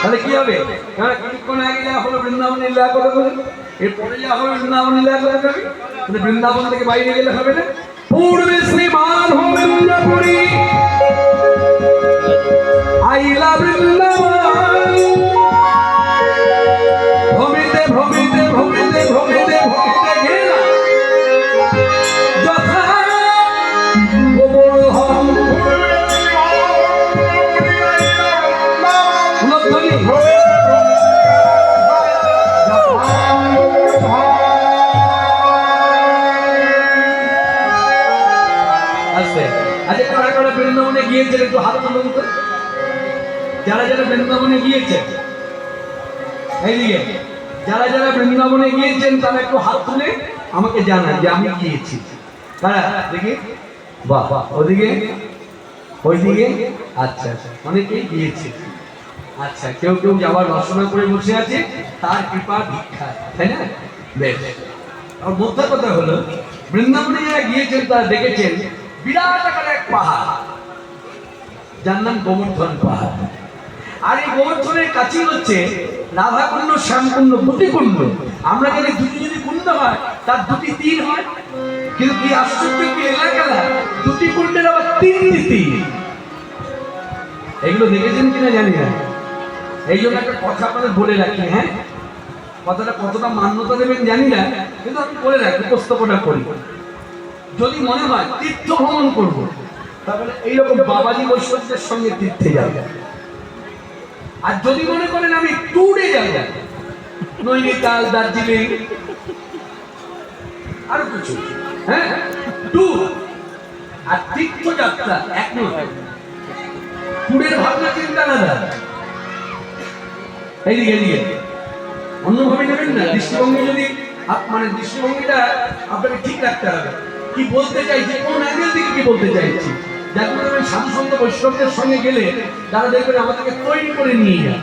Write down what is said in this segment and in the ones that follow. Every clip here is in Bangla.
তাহলে কি হবে? কিছুক্ষণ আগে যা হলো বৃন্দাবন লীলা করে করে এরপরে যা হবে বৃন্দাবন লীলা করে যাবে তাহলে বৃন্দাবন থেকে বাইরে গেলে হবে না। পূর্বে শ্রীমান বৃন্দাপুরী আইলা বৃন্দাবন গিয়েছেন একটু হাত তুলুন তো। যারা যারা বৃন্দাবনে গিয়েছেন এইদিকে যারা যারা বৃন্দাবনে গিয়েছেন, তারা একটু হাত তুলে আমাকে জানান যে আমি গিয়েছি। তারা, দেখি, বাহ বাহ, ওদিকে, ওইদিকে আচ্ছা আচ্ছা অনেকেই গিয়েছে। আচ্ছা কেউ কেউ যাওয়ার রচনা করে বসে আছে, তার কৃপা ভিক্ষা, তাই না? বেশ। আর মোদ্দা কথা হলো, বৃন্দাবনে যারা গিয়েছেন, তারা দেখেছেন বিরাট আকার এক পাহাড়। যার নাম গোবর্ধন পাহাড়। আর এই গোবর্ধনের কাছেই হচ্ছে রাধাকুণ্ড, শ্যামকুণ্ড দুটি কুণ্ড আমরা জানি দুটি যদি কুণ্ড হয়, তার দুটি তীর হয়। কিন্তু কি আশ্চর্য কি এলাকা দুটি কুণ্ডের আবার তিনটি তীর? এগুলো দেখেছেন কিনা জানি না। এই জন্য একটা কথা আপনাদের বলে রাখি হ্যাঁ? কথাটা কতটা মান্যতা দেবেন জানি না, কিন্তু আমি বলে রাখি পুস্তকটা করি। যদি মনে হয় তীর্থ ভ্রমণ করব। তাহলে এইরকম বাবাজি বৈষ্ণবদের সঙ্গে তীর্থে যাবে। আর যদি মনে করেন আমি ট্যুরে যাব, নৈনিতাল, দার্জিলিং, আরও কিছু হ্যাঁ? ট্যুর আর তীর্থযাত্রা, এক নয় ভাবনা চিন্তা আলাদা এইদিকে এইদিকে অন্যভাবে নেবেন না। দৃষ্টিভঙ্গি যদি মানে দৃষ্টিভঙ্গিটা আপনাকে ঠিক রাখতে হবে। কি বলতে চাইছি? কোন অ্যাঙ্গেল থেকে কি বলতে চাইছি? যার কারণে আমি সাধু বৈষ্ণবদের সঙ্গে গেলে তারা দেখবেন আমাদেরকে তৈরি করে নিয়ে যায়।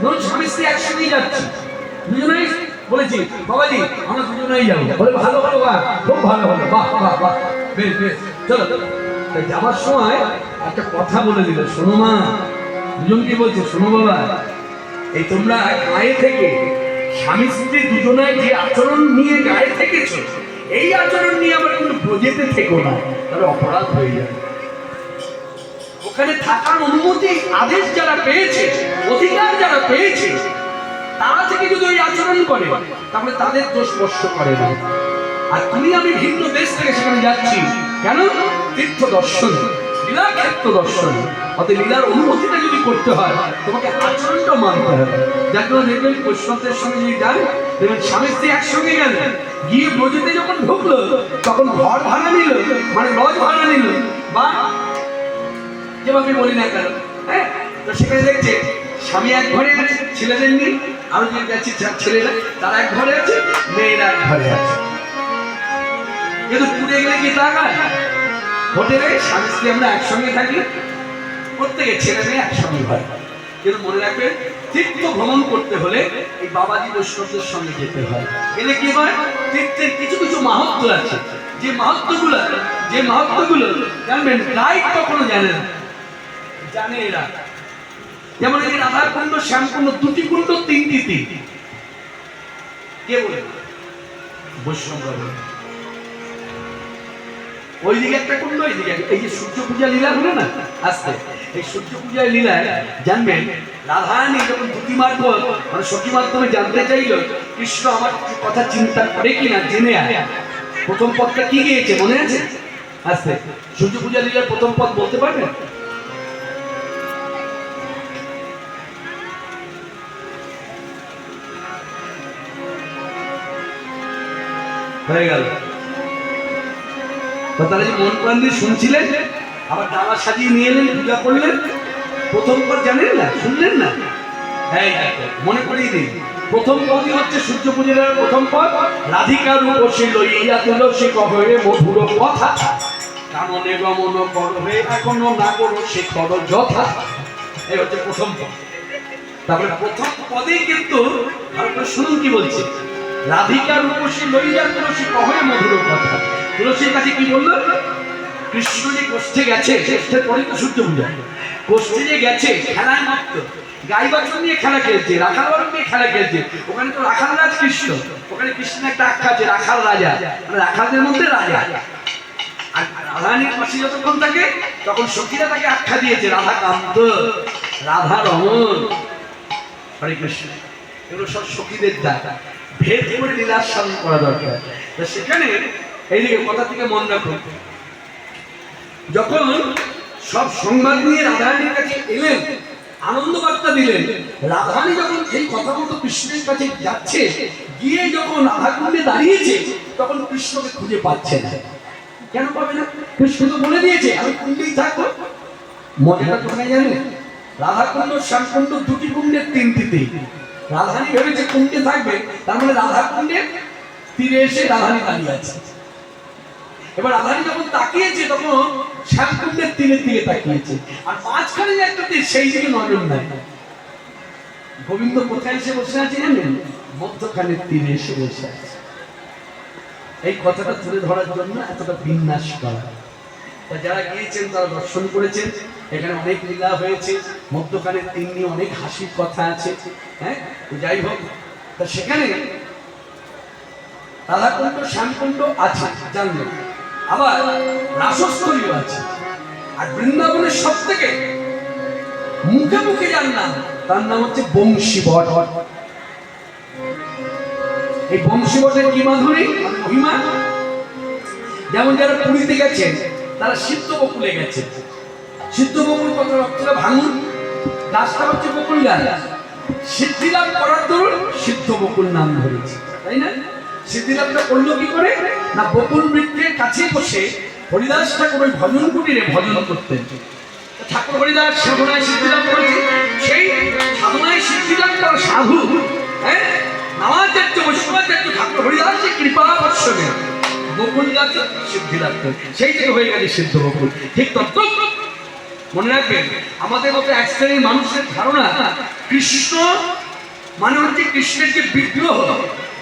ধরুন স্বামী স্ত্রী একসঙ্গেই যাচ্ছি। দুজনেই বলেছি, বাবাজি, আমরা দুজনেই যাব। বলে, ভালো ভালো, বাহ, খুব ভালো ভালো, বাহ বাহ বাহ, বেশ বেশ, চলো। তা যাওয়ার সময় একটা কথা বলে দিল, শোনো মা, দুজন কি বলছে? শোনো বাবা, এই তোমরা গায়ে থেকে স্বামী স্ত্রী দুজনায় যে আচরণ নিয়ে গায়ে থেকেছো এই আচরণ নিয়ে আবার কিন্তু ব্রজেতে থেকো না, তাহলে অপরাধ হয়ে যাবে। ওখানে থাকার অনুমতি আদেশ যারা পেয়েছে, অধিকার যারা পেয়েছে, তারা থেকে যদি ওই আচরণ করে, তাহলে তাদের দোষ স্পর্শ করে না। আর তুমি আমি ভিন্ন দেশ থেকে সেখানে যাচ্ছি, কেন? তীর্থ দর্শন লীলা ক্ষেত্র দর্শন। অতএব লীলার অনুমতিটা যদি করতে হয়, তোমাকে আচরণটা মানতে হবে। যার জন্য দেখবেন বৈষ্ণবদের সঙ্গে যদি যান স্বামী স্ত্রী একসঙ্গে গেলেন গিয়ে ব্রজেতে যখন ঢুকলো, তখন ঘর ভাড়া নিল মানে লজ ভাড়া নিল। বা যেভাবে বলি না কেন হ্যাঁ? তো সেখানে দেখছে, স্বামী এক ঘরে আছে, ছেলেদের নিয়ে, আরও যে যাচ্ছে ছেলেরা, তারা এক ঘরে আছে, মেয়েরা এক ঘরে আছে। কিন্তু টুরে গেলে কি তা হয়? হোটেলে স্বামী স্ত্রী আমরা একসঙ্গে থাকি প্রত্যেকের ছেলে মেয়ে একসঙ্গে হয়। কিন্তু মনে রাখবেন তীর্থ ভ্রমণ করতে হলে এই বাবাজি বৈষ্ণবদের সঙ্গে যেতে হয়। এলে কি হয়? তীর্থের কিছু কিছু মাহাত্ম আছে। যে মাহাত্মগুলো যে মাহাত্মগুলো জানবেন গাইড কখনো জানে না। জানে এরা। যেমন এই রাধা কুণ্ড শ্যাম কুণ্ড দুটি কুণ্ড তিনটি তীর কে বলে? বৈষ্ণব বলে ওইদিকে একটা কুণ্ড ওইদিকে একটা। এই যে সূর্য পূজা লীলা হলো না আস্তে এই সূর্য পূজার লীলায় জানবেন, রাধারানী যখন দুটি মাধ্যম মানে সখী মাধ্যমে জানতে চাইল, কৃষ্ণ আমার কথা চিন্তা করে কিনা জেনে প্রথম পদটা কি গিয়েছে, মনে আছে? আস্তে সূর্য পূজা লীলার প্রথম পদ বলতে পারবেন? হয়ে গেল। তো তাহলে যে মন প্রাণ দিয়ে শুনছিলেন, আবার ডালা সাজিয়ে নিয়ে এলেন, পূজা করলেন। প্রথম পদ জানেন না? শুনলেন না? হ্যাঁ মনে করিয়ে দিন। প্রথম পদই হচ্ছে সূর্য পূজার প্রথম পদ। রাধিকা রূপসী লইয়া তুলসী কহে মধুর কথা। কাননে গমন করবে এখনও না করো সে কর যথা। এই হচ্ছে প্রথম পদ। তারপরে প্রথম পদেই কিন্তু করে শুনুন কি বলছে। রাধিকা রূপসী লইয়া তুলসী কহে মধুর কথা। তুলসীর কাছে কি বলল? কৃষ্ণ যে কষ্টে গেছে কষ্টের পরে তো সূর্য পূজা গোষ্ঠী যে গেছে, খেলায় মাত্র। গাই বাছুর নিয়ে খেলা খেলছে রাখাল বালক নিয়ে খেলা খেলছে। ওখানে তো রাখাল রাজ কৃষ্ণ। ওখানে কৃষ্ণের একটা আখ্যা আছে, রাখাল রাজা। মানে রাখালদের মধ্যে রাজা। আর রাধারানীর পাশে যতক্ষণ থাকে, তখন সখীরা তাকে আখ্যা দিয়েছে রাধা কান্ত রাধা রমন হরে কৃষ্ণ। এগুলো সব সখীদের ডাকা ভেদ করে লীলাস্বাদন করা দরকার। সেখানে এইদিকে কথা থেকে মন রাখুন যখন সব সংবাদ নিয়ে রাধারানীর কাছে এলেন আনন্দ বার্তা দিলেন, রাধারানী যখন সেই কথা মতো কৃষ্ণের কাছে যাচ্ছে, গিয়ে যখন রাধাকুণ্ডে দাঁড়িয়েছে, তখন কৃষ্ণকে খুঁজে পাচ্ছে না। কেন পাবে না? কৃষ্ণ তো বলে দিয়েছে, আমি কুণ্ডেই থাকব। মজাটা কোথায় জানেন রাধাকুণ্ড, শ্যামকুণ্ড দুটি কুণ্ডের তিনটিতেই রাধারানী ভেবেছে কুণ্ডে থাকবে, তার মানে রাধাকুণ্ডের তীরে এসে রাধারানী দাঁড়িয়ে আছে। এবার রাধারানী যখন তাকিয়েছে, তখন শ্যামকুণ্ডের তাকিয়েছে। আর মাঝখানে যে একটা সেই দিকে নজর নাই। গোবিন্দ কোথায় এসে বসে আছে জানেন? মধ্যখানের তীরে এসে বসে আছে। এই কথাটা তুলে ধরার জন্য এতটা বিন্যাস করা। তা যারা গিয়েছেন, তারা দর্শন করেছেন। এখানে অনেক লীলা হয়েছে। মধ্যখানের তিন নিয়ে অনেক হাসির কথা আছে। হ্যাঁ? যাই হোক, তা সেখানে রাধাকুণ্ড, শ্যামকুণ্ড আছে, জানলেন। আবার রাসস্থলীয় আছে আর বৃন্দাবনের সব থেকে মুখে মুখে যার নাম, তার নাম হচ্ছে বংশী বট এই বংশী বটের কি মাধুরী? মহিমা যেমন যারা পুরীতে গেছেন তারা সিদ্ধ বকুলে গেছে। সিদ্ধ বকুল কত রক্তটা ভাঙুন? গাছটা হচ্ছে বকুল গাছ সিদ্ধি লাভ করার দরুন সিদ্ধ বকুল নাম ধরেছে, তাই না? সিদ্ধি লাভটা করল কি করে? না, বকুল বৃক্ষের কাছে বসে হরিদাস ঠাকুর ওই ভজন কুটিরে ভজন করতেন। ঠাকুর হরিদাস সাধনায় সিদ্ধি লাভ করেছে। সেই সাধনায় সিদ্ধি লাভ করা সাধু হ্যাঁ? নামাচার্য, বৈষ্ণবাচার্য ঠাকুর হরিদাসের কৃপা বর্ষণে বকুল গাছ সিদ্ধি লাভ করে সেই থেকে হয়ে গেছে সিদ্ধ বকুল। ঠিক তত্ত্ব মনে রাখবেন, আমাদের মতো এক মানুষের ধারণা, কৃষ্ণ মানে হচ্ছে কৃষ্ণের যে বিগ্রহ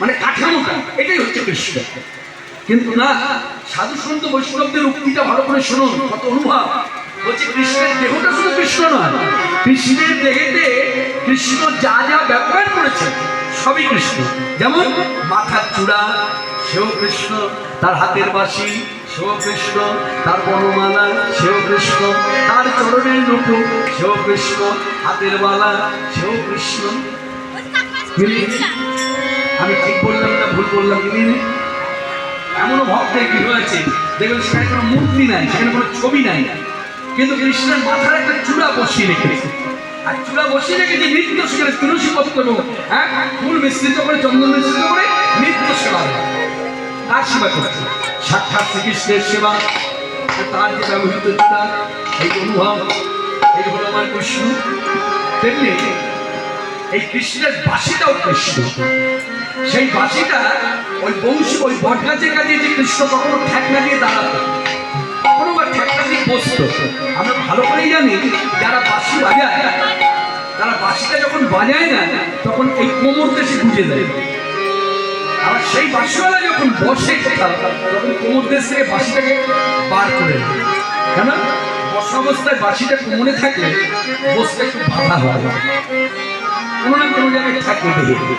মানে কাঠামোটা এটাই হচ্ছে কৃষ্ণ। কিন্তু না সাধু সন্ত বৈষ্ণবদের উক্তিটা ভালো করে শুনুন কত অনুভব। বলছে কৃষ্ণের দেহটা শুধু কৃষ্ণ নয় কৃষ্ণের দেহেতে কৃষ্ণ যা যা ব্যবহার করেছে সবই কৃষ্ণ। যেমন মাথার চূড়া সেও কৃষ্ণ তার হাতের বাঁশি সেও কৃষ্ণ তার বনমালা সেও কৃষ্ণ তার চরণের নুপুর সেও কৃষ্ণ হাতের মালা সেও কৃষ্ণ। আমি ঠিক বললাম না ভুল বললাম মিলিয়ে এমনও ভক্তের কি হয়েছে? দেখবেন সেখানে কোনো মূর্তি নাই, সেখানে কোনো ছবি নাই। কিন্তু কৃষ্ণের মাথার একটা চূড়া বসিয়ে রেখেছে। আর চূড়া বসিয়ে রেখেছে নৃত্য সেখানে তুলসী পত্র হ্যাঁ ফুল মিশ্রিত করে, চন্দন মিশ্রিত করে নৃত্য সেবা তার সেবা করছে। সাক্ষাৎ শ্রীকৃষ্ণের সেবা তার যে ব্যবহৃত এই অনুভব, এই হলো আমার কৃষ্ণ। তেমনি এই কৃষ্ণের বাসিটাও কৃষ্ণ সেই বাসিটা ওই বংশী, ওই বট গাছের কাছে যে কৃষ্ণ কখনো ঠেকনা দিয়ে দাঁড়াতো, কখনো বা ঠেকনা দিয়ে বসতো। আমরা ভালো করেই জানি, যারা বাঁশি বাজায়, তারা বাঁশিটা যখন বাজায় না, তখন এই কোমর দেশে গুঁজে দেয়। আবার সেই বাঁশিওয়ালা যখন বসে তখন কোমর দেশ থেকে বাঁশিটাকে বার করে দেয়। কেন? বসা অবস্থায় বাঁশিটা কোমরে থাকলে বসতে একটু বাধা হয়। কোনো কোনো জায়গায় থাকে দেহে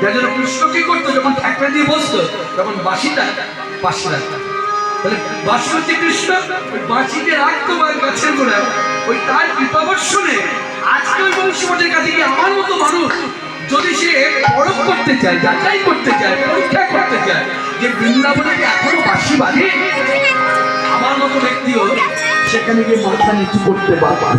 যার জন্য কৃষ্ণ কি করতো? যখন ঠাকরা দিয়ে বসতো, তখন বাঁশিটা পাশে রাখতো। তাহলে হচ্ছে কৃষ্ণ, ওই বাঁশিকে রাখতো বা গাছের গোড়ায়। ওই তার কৃপাবর্ষণে আজকে ওই বংশীমঠের কাছে গিয়ে আমার মতো মানুষ যদি সে পরখ করতে চায়, যাচাই করতে চায়, পরীক্ষা করতে চায় যে বৃন্দাবনে এখনও বাঁশি বাজে আমার মতো ব্যক্তিও সেখানে গিয়ে মাথা নিচু করতে বাধ্য